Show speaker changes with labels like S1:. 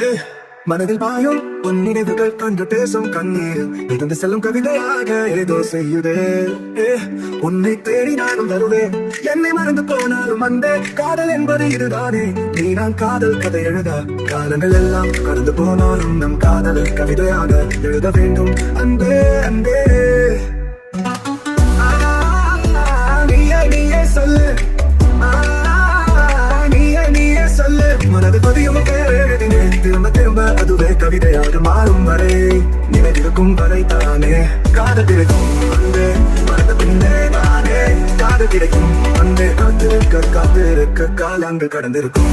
S1: கனவு மனதில் பாயும் உன் நினைவுகள் கண்டு பேசும் கண்ணீர். இருந்து செல்லும் கவிதையாக ஏதோ செய்யுதே. உன்னை தேடி நானும் வருவேன். என்னை மறந்து போனாலும் அந்த காதல் என்பது இதுதானே. நீ நான் காதல் கதை எழுத காலங்கள் எல்லாம் கடந்து போனாலும் நம் காதல் கவிதையாக எழுத வேண்டும். அன்பே அன்பே. கவிதையாக மாறும் வரை. நினைவிருக்கும் வரை தானே காதத்திருக்கும் வந்து மறந்த பின்னே நானே. காதத்திருக்கும் வந்து காத்திருக்க காத்திருக்க காலங்கள் கடந்திருக்கும்.